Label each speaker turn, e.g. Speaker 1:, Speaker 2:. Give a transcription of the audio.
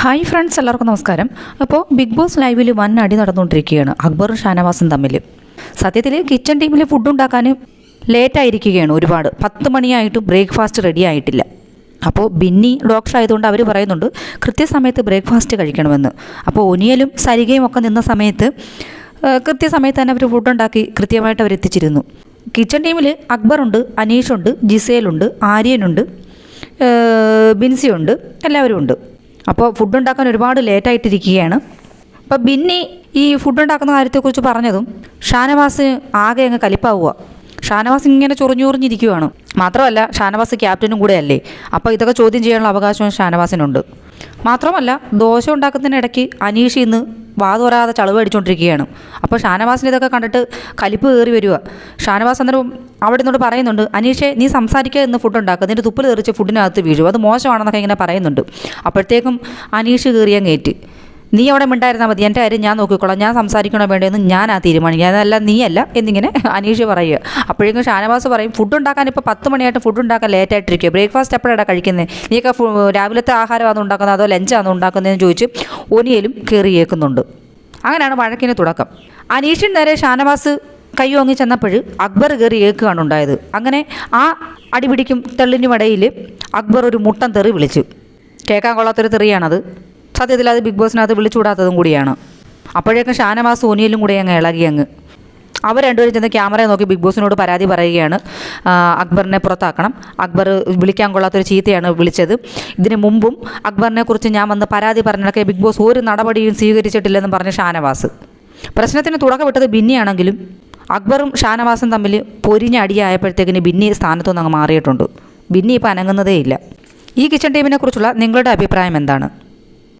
Speaker 1: Hi friends എല്ലാവർക്കും നമസ്കാരം. അപ്പോൾ ബിഗ് ബോസ് ലൈവിൽ വൻ അടി നടന്നുകൊണ്ടിരിക്കുകയാണ്. അക്ബറും ഷാനവാസും തമ്മിൽ. സത്യത്തിൽ കിച്ചൺ ടീമിൽ ഫുഡ് ഉണ്ടാക്കാൻ ലേറ്റായിരിക്കുകയാണ് ഒരുപാട്. പത്ത് മണിയായിട്ടും ബ്രേക്ക്ഫാസ്റ്റ് റെഡി ആയിട്ടില്ല. അപ്പോൾ ബിന്നി ഡോക്ടർ ആയതുകൊണ്ട് അവർ പറയുന്നുണ്ട് കൃത്യസമയത്ത് ബ്രേക്ക്ഫാസ്റ്റ് കഴിക്കണമെന്ന്. അപ്പോൾ ഒനിയലും സരികയും ഒക്കെ നിന്ന സമയത്ത് കൃത്യസമയത്ത് തന്നെ അവർ ഫുഡ് ഉണ്ടാക്കി കൃത്യമായിട്ട് അവർ എത്തിച്ചിരുന്നു. കിച്ചൺ ടീമിൽ അക്ബറുണ്ട് അനീഷുണ്ട് ജിസേലുണ്ട് ആര്യനുണ്ട് ബിൻസിയുണ്ട് എല്ലാവരും ഉണ്ട് അപ്പോൾ ഫുഡ് ഉണ്ടാക്കാൻ ഒരുപാട് ലേറ്റായിട്ടിരിക്കുകയാണ്. അപ്പോൾ ബിന്നി ഈ ഫുഡ് ഉണ്ടാക്കുന്ന കാര്യത്തെക്കുറിച്ച് പറഞ്ഞതും ഷാനവാസ് ആകെ അങ്ങ് കലിപ്പാവുക. ഷാനവാസ് ഇങ്ങനെ ചൊറിഞ്ഞുറിഞ്ഞിരിക്കുകയാണ് മാത്രമല്ല ഷാനവാസ് ക്യാപ്റ്റനും കൂടെ അല്ലേ അപ്പോൾ ഇതൊക്കെ ചോദ്യം ചെയ്യാനുള്ള അവകാശവും ഷാനവാസിനുണ്ട്. മാത്രമല്ല ദോശ ഉണ്ടാക്കുന്നതിനിടയ്ക്ക് അനീഷ് ഇന്ന് വാതുവരാതെ ചളവ് അടിച്ചുകൊണ്ടിരിക്കുകയാണ് അപ്പോൾ ഷാനവാസിന് ഇതൊക്കെ കണ്ടിട്ട് കലിപ്പ് കയറി വരിക. ഷാനവാസ് അന്നേരം അവിടെ നിന്നോട് പറയുന്നുണ്ട് അനീഷെ നീ സംസാരിക്കുക എന്ന് ഫുഡ് ഉണ്ടാക്കുക നിന്റെ തുപ്പിൽ തെറിച്ച് ഫുഡിനകത്ത് വീഴും. അത് മോശമാണെന്നൊക്കെ ഇങ്ങനെ പറയുന്നുണ്ട്. അപ്പോഴത്തേക്കും അനീഷ് കയറിയാൻ കയറ്റി നീ അവിടെ മിണ്ടായിരുന്നാൽ മതി. എന്റെ കാര്യം ഞാൻ നോക്കിക്കോളാം. ഞാൻ സംസാരിക്കണോ വേണ്ടതെന്ന് ഞാനാ തീരുമാനിക്കുക. അതല്ല നീയല്ല എന്നിങ്ങനെ അനീഷ് പറയുക. അപ്പോഴേക്കും ഷാനവാസ് പറയും ഫുഡ് ഉണ്ടാക്കാൻ ഇപ്പോൾ പത്ത് മണിയായിട്ട് ഫുഡ് ഉണ്ടാക്കാൻ ലേറ്റ് ആയിട്ടിരിക്കുക ബ്രേക്ക്ഫാസ്റ്റ് എപ്പോഴാണ് കഴിക്കുന്നത് നീയൊക്കെ രാവിലത്തെ ആഹാരമാണോ ഉണ്ടാക്കുന്നത്? അതോ ലഞ്ചാണോ ഉണ്ടാക്കുന്നതെന്ന് ചോദിച്ച് ഒനിയലും കയറി കേൾക്കുന്നുണ്ട് അങ്ങനെയാണ് വഴക്കിന് തുടക്കം. അനീഷിൻ നേരെ ഷാനവാസ് കൈ വാങ്ങി ചെന്നപ്പോൾ അക്ബർ കയറി ഏക്കുകയാണ് ഉണ്ടായത്. അങ്ങനെ ആ അടിപിടിക്കും തെള്ളിനുമിടയിൽ അക്ബർ ഒരു മുട്ടൻ തെറി വിളിച്ചു. കേൾക്കാൻ കൊള്ളാത്തൊരു തെറിയാണത്. സത്യത്തിൽ അത് ബിഗ് ബോസിനകത്ത് വിളിച്ചുകൂടാത്തതും കൂടിയാണ്. അപ്പോഴേക്കും ഷാനവാസ് സോനിയലും കൂടി അങ്ങ് ഇളകി അങ്ങ്. അവർ രണ്ടുപേരും ചെന്ന് ക്യാമറയെ നോക്കി ബിഗ് ബോസിനോട് പരാതി പറയുകയാണ്. അക്ബറിനെ പുറത്താക്കണം. അക്ബർ വിളിക്കാൻ കൊള്ളാത്തൊരു ചീത്തയാണ് വിളിച്ചത്. ഇതിന് മുമ്പും അക്ബറിനെ കുറിച്ച് ഞാൻ വന്ന് പരാതി പറഞ്ഞിടക്കെ ബിഗ് ബോസ് ഒരു നടപടിയും സ്വീകരിച്ചിട്ടില്ലെന്നും പറഞ്ഞ് ഷാനവാസ്. പ്രശ്നത്തിന് തുടക്കം വിട്ടത് ബിന്നിയാണെങ്കിലും അക്ബറും ഷാനവാസും തമ്മിൽ പൊരിഞ്ഞ അടിയായപ്പോഴത്തേക്കിന് ബിന്നി സ്ഥാനത്തുനിന്ന് അങ്ങ് മാറിയിട്ടുണ്ട്. ബിന്നി ഇപ്പോൾ അനങ്ങുന്നതേ ഇല്ല ഈ കിച്ചൺ ടീമിനെ കുറിച്ചുള്ള നിങ്ങളുടെ അഭിപ്രായം എന്താണ്?